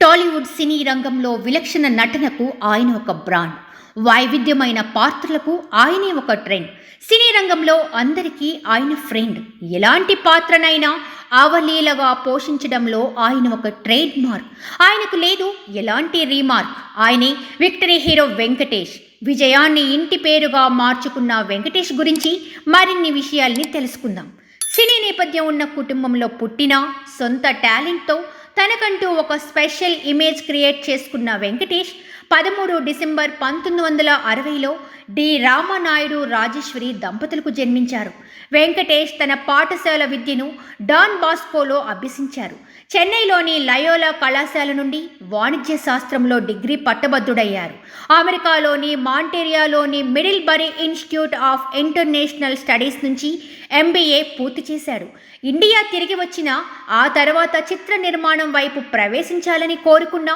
టాలీవుడ్ సినీ రంగంలో విలక్షణ నటనకు ఆయన ఒక బ్రాండ్. వైవిధ్యమైన పాత్రలకు ఆయనే ఒక ట్రెండ్. సినీ రంగంలో అందరికీ ఆయన ఫ్రెండ్. ఎలాంటి పాత్రనైనా అవలీలగా పోషించడంలో ఆయన ఒక ట్రేడ్ మార్క్. ఆయనకు లేదు ఎలాంటి రీమార్క్. ఆయనే విక్టరీ హీరో వెంకటేష్. విజయాన్ని ఇంటి పేరుగా మార్చుకున్న వెంకటేష్ గురించి మరిన్ని విషయాల్ని తెలుసుకుందాం. సినీ నేపథ్యం ఉన్న కుటుంబంలో పుట్టిన సొంత టాలెంట్తో తనకంటూ ఒక స్పెషల్ ఇమేజ్ క్రియేట్ చేసుకున్న వెంకటేష్ పదమూడు డిసెంబర్ పంతొమ్మిది వందల అరవైలో డి. రామనాయుడు రాజేశ్వరి దంపతులకు జన్మించారు. వెంకటేష్ తన పాఠశాల విద్యను డాన్ బాస్కోలో అభ్యసించారు. చెన్నైలోని లయోలా కళాశాల నుండి వాణిజ్య శాస్త్రంలో డిగ్రీ పట్టభద్రుడయ్యారు. అమెరికాలోని మాంటేరియాలోని Middlebury institute of international studies నుంచి ఎంబీఏ పూర్తి చేశాడు ఇండియా తిరిగి వచ్చిన ఆ తర్వాత చిత్ర నిర్మాణం వైపు ప్రవేశించాలని కోరుకున్న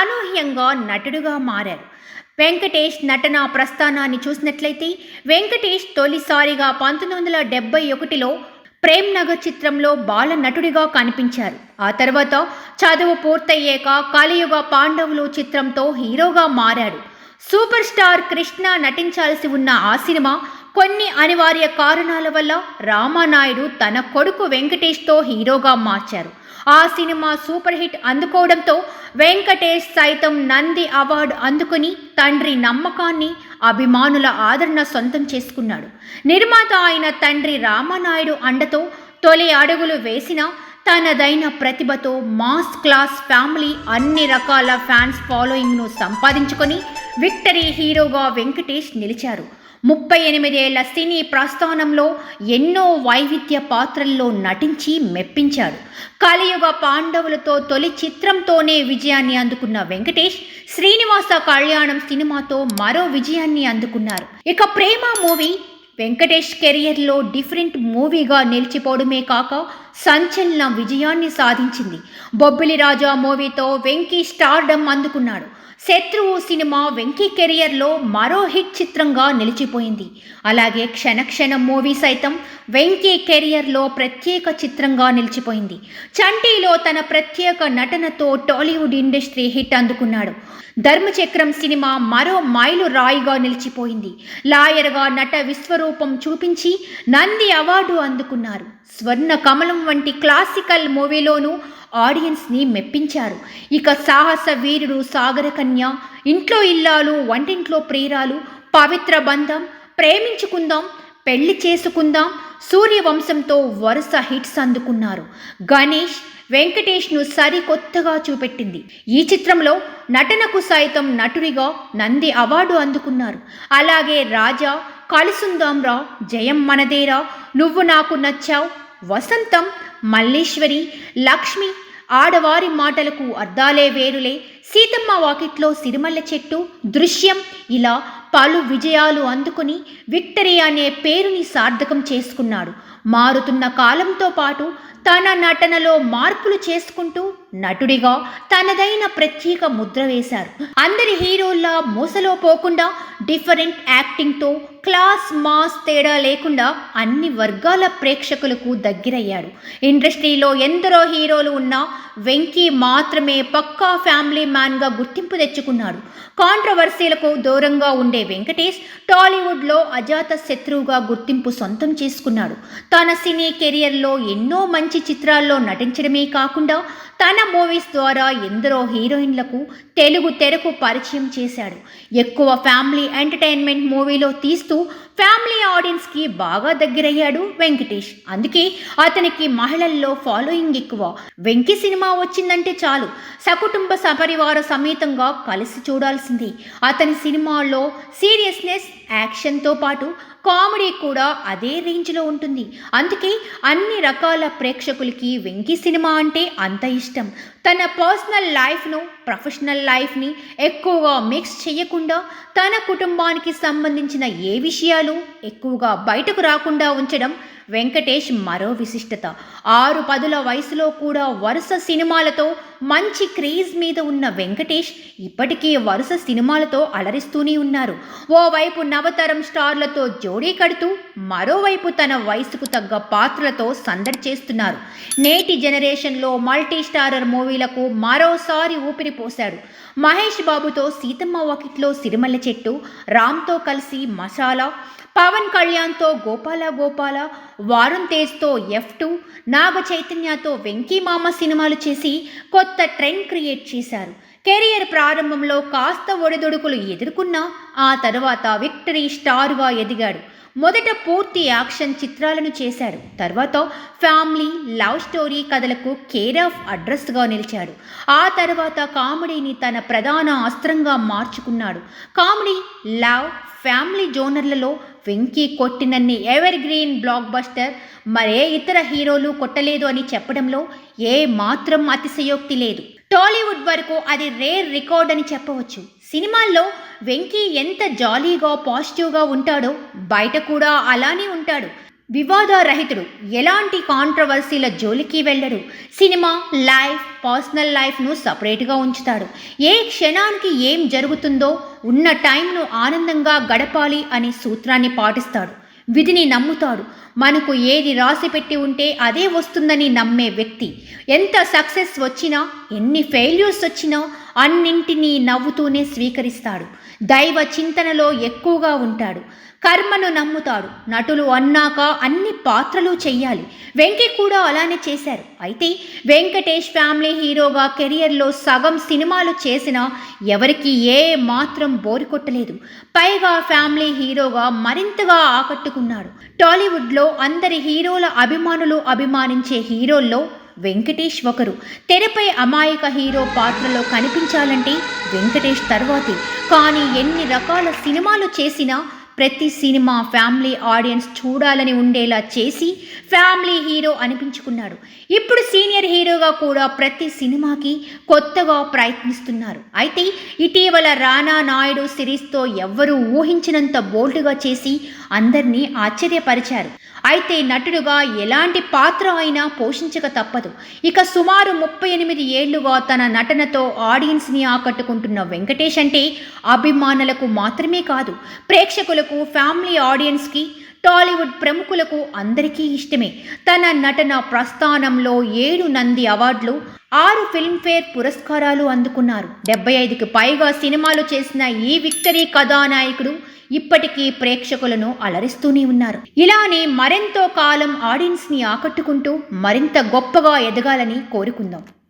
అనూహ్యంగా నటుడుగా మారారు. వెంకటేష్ నటన ప్రస్థానాన్ని చూసినట్లయితే వెంకటేష్ తొలిసారిగా పంతొమ్మిది వందల డెబ్బై ఒకటిలో ప్రేమ్ నగర్ చిత్రంలో బాల నటుడిగా కనిపించారు. ఆ తర్వాత చదువు పూర్తయ్యాక కలియుగ పాండవులు చిత్రంతో హీరోగా మారాడు. సూపర్ స్టార్ కృష్ణ నటించాల్సి ఉన్న ఆ సినిమా కొన్ని అనివార్య కారణాల వల్ల రామానాయుడు తన కొడుకు వెంకటేష్తో హీరోగా మార్చారు. ఆ సినిమా సూపర్ హిట్ అందుకోవడంతో వెంకటేష్ సైతం నంది అవార్డు అందుకుని తండ్రి నమ్మకాన్ని అభిమానుల ఆదరణ సొంతం చేసుకున్నాడు. నిర్మాత అయిన తండ్రి రామానాయుడు అండతో తొలి అడుగులు వేసిన తనదైన ప్రతిభతో మాస్ క్లాస్ ఫ్యామిలీ అన్ని రకాల ఫ్యాన్స్ ఫాలోయింగ్ను సంపాదించుకొని విక్టరీ హీరోగా వెంకటేష్ నిలిచారు. ముప్పై ఎనిమిదేళ్ళ సినీ ప్రస్థానంలో ఎన్నో వైవిధ్య పాత్రల్లో నటించి మెప్పించాడు. కలియుగ పాండవులతో తొలి చిత్రంతోనే విజయాన్ని అందుకున్న వెంకటేష్ శ్రీనివాస కళ్యాణం సినిమాతో మరో విజయాన్ని అందుకున్నారు. ఇక ప్రేమ మూవీ వెంకటేష్ కెరియర్లో డిఫరెంట్ మూవీగా నిలిచిపోవడమే కాక సంచలన విజయాన్ని సాధించింది. బొబ్బిలి రాజా మూవీతో వెంకీ స్టార్డమ్ అందుకున్నాడు. శత్రువు సినిమా వెంకీ కెరియర్లో మరో హిట్ చిత్రంగా నిలిచిపోయింది. అలాగే క్షణక్షణం మూవీ సైతం వెంకీ కెరియర్లో ప్రత్యేక చిత్రంగా నిలిచిపోయింది. చంటీలో తన ప్రత్యేక నటనతో టాలీవుడ్ ఇండస్ట్రీ హిట్ అందుకున్నాడు. ధర్మచక్రం సినిమా మరో మైలు రాయిగా నిలిచిపోయింది. లాయర్గా నట విశ్వరూపం చూపించి నంది అవార్డు అందుకున్నారు. స్వర్ణ కమలం వంటి క్లాసికల్ మూవీలోనూ ఆడియన్స్ని మెప్పించారు. ఇక సాహస వీరుడు సాగర కన్య ఇంట్లో ఇల్లాలు వంటింట్లో ప్రియురాలు పవిత్ర బంధం ప్రేమించుకుందాం పెళ్ళి చేసుకుందాం సూర్యవంశంతో వరుస హిట్స్ అందుకున్నారు. గణేష్ వెంకటేష్ను సరికొత్తగా చూపెట్టింది. ఈ చిత్రంలో నటనకు సైతం నటుడిగా నంది అవార్డు అందుకున్నారు. అలాగే రాజా కలిసుందాంరా జయం మనదేరా నువ్వు నాకు నచ్చావు వసంతం మల్లేశ్వరి లక్ష్మి ఆడవారి మాటలకు అర్థాలే వేరులే. సీతమ్మ వాకిట్లో సిరిమల్ల చెట్టు దృశ్యం ఇలా పలు విజయాలు అందుకుని విక్టరీ అనే పేరుని సార్థకం చేసుకున్నాడు. మారుతున్న కాలంతో పాటు తన నటనలో మార్పులు చేసుకుంటూ నటుడిగా తనదైన ప్రత్యేక ముద్ర వేశారు. అందరి హీరోల్లా మూసలో పోకుండా డిఫరెంట్ యాక్టింగ్తో క్లాస్ మాస్ తేడా లేకుండా అన్ని వర్గాల ప్రేక్షకులకు దగ్గరయ్యాడు. ఇండస్ట్రీలో ఎందరో హీరోలు ఉన్నా వెంకీ మాత్రమే పక్కా ఫ్యామిలీ మ్యాన్గా గుర్తింపు తెచ్చుకున్నాడు. కాంట్రవర్సీలకు దూరంగా ఉండే వెంకటేష్ టాలీవుడ్లో అజాత శత్రువుగా గుర్తింపు సొంతం చేసుకున్నాడు. తన సినీ కెరియర్లో ఎన్నో మంచి చిత్రాల్లో నటించడమే కాకుండా తన మూవీస్ ద్వారా ఎందరో హీరోయిన్లకు తెలుగు తెరకు పరిచయం చేశాడు. ఎక్కువ ఫ్యామిలీ ఎంటర్టైన్మెంట్ మూవీలో తీస్తూ ఫ్యామిలీ ఆడియన్స్కి బాగా దగ్గరయ్యాడు వెంకటేష్. అందుకే అతనికి మహిళల్లో ఫాలోయింగ్ ఎక్కువ. వెంకీ సినిమా వచ్చిందంటే చాలు. సకుటుంబ సపరివార సమేతంగా కలిసి చూడాల్సింది. అతని సినిమాల్లో సీరియస్నెస్ యాక్షన్తో పాటు కామెడీ కూడా అదే రేంజ్లో ఉంటుంది. అందుకే అన్ని రకాల ప్రేక్షకులకి వెంకీ సినిమా అంటే అంత ఇష్టం. తన పర్సనల్ లైఫ్ను ప్రొఫెషనల్ లైఫ్ని ఎక్కువగా మిక్స్ చేయకుండా తన కుటుంబానికి సంబంధించిన ఏ విషయాలు ఎక్కువగా బయటకు రాకుండా ఉంచడం వెంకటేష్ మరో విశిష్టత. ఆరు పదుల వయసులో కూడా వరుస సినిమాలతో మంచి క్రేజ్ మీద ఉన్న వెంకటేష్ ఇప్పటికీ వరుస సినిమాలతో అలరిస్తూనే ఉన్నారు. ఓవైపు నవతరం స్టార్లతో జోడీ కడుతూ మరోవైపు తన వయసుకు తగ్గ పాత్రలతో సందడి చేస్తున్నారు. నేటి జనరేషన్లో మల్టీ స్టారర్ మూవీలకు మరోసారి ఊపిరి పోశాడు. మహేష్ బాబుతో సీతమ్మ వాకిట్లో సిరిమల్ల చెట్టు రామ్తో కలిసి మసాలా పవన్ కళ్యాణ్తో గోపాల గోపాల వారుణ్ తేజ్తో ఎఫ్ టూ నాగ చైతన్యతో వెంకీ మామ సినిమాలు చేసి కొత్త ట్రెండ్ క్రియేట్ చేశారు. కెరియర్ ప్రారంభంలో కాస్త ఒడిదొడుకులు ఎదుర్కొన్నా ఆ తర్వాత విక్టరీ స్టార్గా ఎదిగాడు. మొదట పూర్తి యాక్షన్ చిత్రాలను చేశాడు. తర్వాత ఫ్యామిలీ లవ్ స్టోరీ కథలకు కేర్ ఆఫ్ అడ్రస్గా నిలిచాడు. ఆ తర్వాత కామెడీని తన ప్రధాన అస్త్రంగా మార్చుకున్నాడు. కామెడీ లవ్ ఫ్యామిలీ జోనర్లలో వెంకీ కొట్టినన్ని ఎవర్ గ్రీన్ బ్లాక్ బస్టర్ మరే ఇతర హీరోలు కొట్టలేదు అని చెప్పడంలో ఏ మాత్రం అతిశయోక్తి లేదు. టాలీవుడ్ వరకు అది రేర్ రికార్డ్ అని చెప్పవచ్చు. సినిమాల్లో వెంకీ ఎంత జాలీగా పాజిటివ్గా ఉంటాడో బయట కూడా అలానే ఉంటాడు. వివాదరహితుడు ఎలాంటి కాంట్రవర్సీల జోలికి వెళ్ళడు. సినిమా లైఫ్ పర్సనల్ లైఫ్ను సపరేట్గా ఉంచుతాడు. ఏ క్షణానికి ఏం జరుగుతుందో ఉన్న టైంను ఆనందంగా గడపాలి అనే సూత్రాన్ని పాటిస్తాడు. విధిని నమ్ముతాడు మనకు ఏది రాసి పెట్టి ఉంటే అదే వస్తుందని నమ్మే వ్యక్తి. ఎంత సక్సెస్ వచ్చినా ఎన్ని ఫెయిల్యూర్స్ వచ్చినా అన్నింటినీ నవ్వుతూనే స్వీకరిస్తాడు. దైవ చింతనలో ఎక్కువగా ఉంటాడు. కర్మను నమ్ముతాడు. నటులు అన్నాక అన్ని పాత్రలు చెయ్యాలి. వెంకీ కూడా అలానే చేశారు. అయితే వెంకటేష్ ఫ్యామిలీ హీరోగా కెరియర్లో సగం సినిమాలు చేసినా ఎవరికి ఏ మాత్రం బోరు కొట్టలేదు. పైగా ఫ్యామిలీ హీరోగా మరింతగా ఆకట్టుకున్నాడు. టాలీవుడ్లో అందరి హీరోల అభిమానులు అభిమానించే హీరోల్లో వెంకటేష్ ఒకరు. తెరపై అమాయక హీరో పాత్రలో కనిపించాలంటే వెంకటేష్ తర్వాతే. కానీ ఎన్ని రకాల సినిమాలు చేసినా ప్రతి సినిమా ఫ్యామిలీ ఆడియన్స్ చూడాలని ఉండేలా చేసి ఫ్యామిలీ హీరో అనిపించుకున్నాడు. ఇప్పుడు సీనియర్ హీరోగా కూడా ప్రతి సినిమాకి కొత్తగా ప్రయత్నిస్తున్నారు. అయితే ఇటీవల రానా నాయుడు సిరీస్తో ఎవ్వరూ ఊహించినంత బోల్డ్గా చేసి అందరినీ ఆశ్చర్యపరిచారు. అయితే నటుడుగా ఎలాంటి పాత్ర అయినా పోషించక తప్పదు. ఇక సుమారు ముప్పై ఎనిమిది ఏళ్ళుగా తన నటనతో ఆడియన్స్ని ఆకట్టుకుంటున్న వెంకటేష్ అంటే అభిమానులకు మాత్రమే కాదు ప్రేక్షకులకు ఫ్యామిలీ ఆడియన్స్కి టాలీవుడ్ ప్రముఖులకు అందరికీ ఇష్టమే. తన నటన ప్రస్థానంలో ఏడు నంది అవార్డులు ఆరు ఫిల్మ్ఫేర్ పురస్కారాలు అందుకున్నారు. డెబ్బై ఐదుకి పైగా సినిమాలు చేసిన ఈ విక్టరీ కథానాయకుడు ఇప్పటికీ ప్రేక్షకులను అలరిస్తూనే ఉన్నారు. ఇలానే మరెంతో కాలం ఆడియన్స్ని ఆకట్టుకుంటూ మరింత గొప్పగా ఎదగాలని కోరుకుందాం.